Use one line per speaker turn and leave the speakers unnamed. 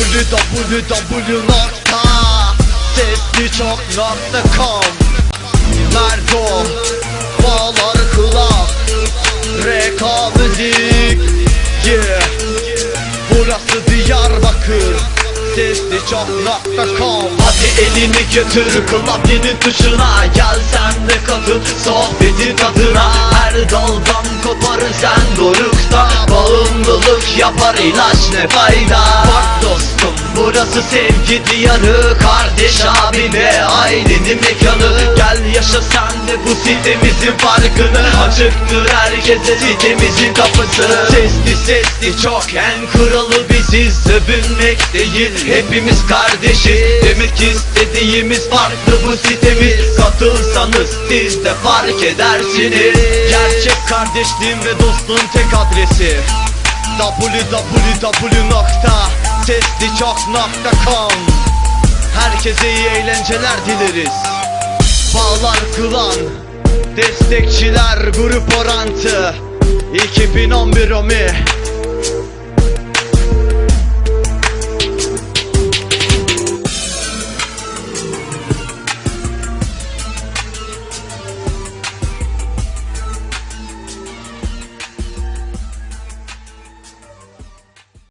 www.sesliçok.com Merdo Bağlar kulak. RK Yeah. Burası Diyarbakır. Sesliçok.com
Hadi elini götür klavyenin tuşuna. Gel sen de katıl sohbetin tadına. Her daldan koparır sen dorukta Bağımlılık yapar ilaç ne fayda burası sevgi diyarı Kardeş abi ve ailenin mekanı. Gel yaşa sen de bu sitemizin farkını. Açıktır herkese sitemizin kapısı. Sesli sesli çok en kralı biziz. Övünmek değil hepimiz kardeşiz. Demek istediğimiz farklı bu sitemiz. Katılsanız siz de fark edersiniz.
Gerçek kardeşliğin ve dostluğun tek adresi www.sesliçok.com Herkese iyi eğlenceler dileriz. Bağlar kılan Destekçiler grup orantı. 2011 Omi